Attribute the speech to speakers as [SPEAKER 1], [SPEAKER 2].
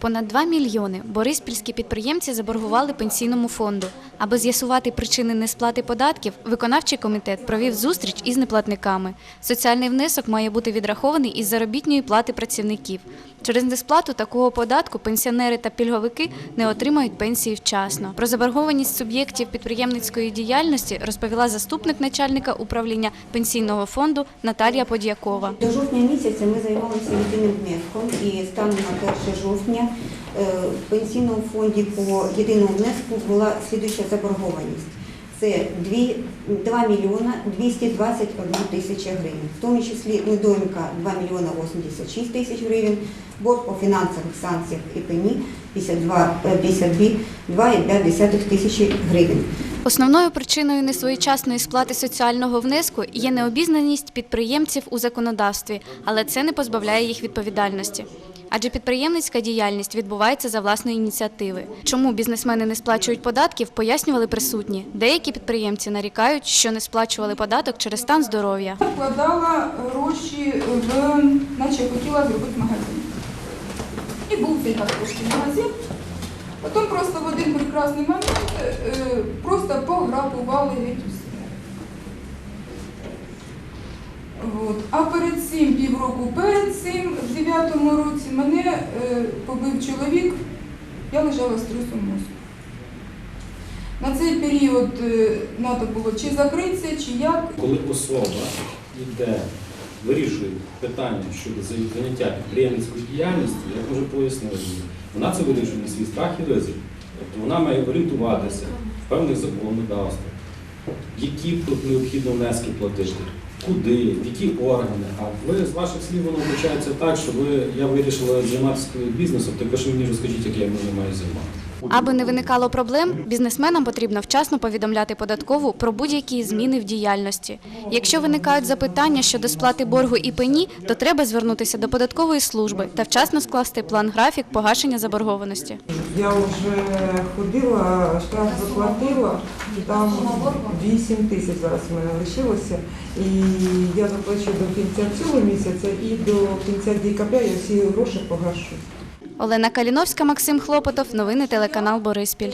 [SPEAKER 1] Понад 2 мільйони бориспільські підприємці заборгували пенсійному фонду. Аби з'ясувати причини несплати податків, виконавчий комітет провів зустріч із неплатниками. Соціальний внесок має бути відрахований із заробітної плати працівників. Через несплату такого податку пенсіонери та пільговики не отримають пенсії вчасно. Про заборгованість суб'єктів підприємницької діяльності розповіла заступник начальника управління пенсійного фонду Наталія Подякова.
[SPEAKER 2] До жовтня місяця ми займалися єдиним внеском і станом на 1 жовтня е, в пенсійному фонді по єдиному внеску була слідуюча заборгованість. Це 2, 2 мільйона 221 тисяча гривень, в тому числі недоміка 2 мільйона 86 тисяч гривень, борг по фінансових санкціях і пені 52, е, 52 2,5 тисячі гривень.
[SPEAKER 1] Основною причиною несвоєчасної сплати соціального внеску є необізнаність підприємців у законодавстві, але це не позбавляє їх відповідальності. Адже підприємницька діяльність відбувається за власної ініціативи. Чому бізнесмени не сплачують податків, пояснювали присутні. Деякі підприємці нарікають, що не сплачували податок через стан здоров'я.
[SPEAKER 3] вкладала гроші в, наче хотіла зробити магазин. І був цей харківський магазин. Потім просто в один прекрасний момент е, просто пограбували геть. От. А перед цим, півроку перед цим, в 9-му році, мене е, побив чоловік, я лежала з трусом мозку. На цей період треба було чи закритися, чи як.
[SPEAKER 4] Коли особа йде, вирішує питання щодо заняття підприємницької діяльності, як вже пояснили, вона це вирішує на свій страх і ризик. Тобто вона має орієнтуватися в певних законодавствах, які тут необхідно внески платити, куди, в які органи. А ви з ваших слів воно вбачається так, що ви я вирішила займатися бізнесом, також мені розкажіть, як я ним маю займатися.
[SPEAKER 1] Аби не виникало проблем, бізнесменам потрібно вчасно повідомляти податкову про будь-які зміни в діяльності. Якщо виникають запитання щодо сплати боргу і пені, то треба звернутися до податкової служби та вчасно скласти план-графік погашення заборгованості.
[SPEAKER 5] Я вже ходила, штраф заплатила, там 8 тисяч зараз в мене лишилося. І я заплачу до кінця цього місяця і до кінця декабря я всі гроші погашу.
[SPEAKER 1] Олена Каліновська, Максим Хлопотов. Новини телеканал Бориспіль.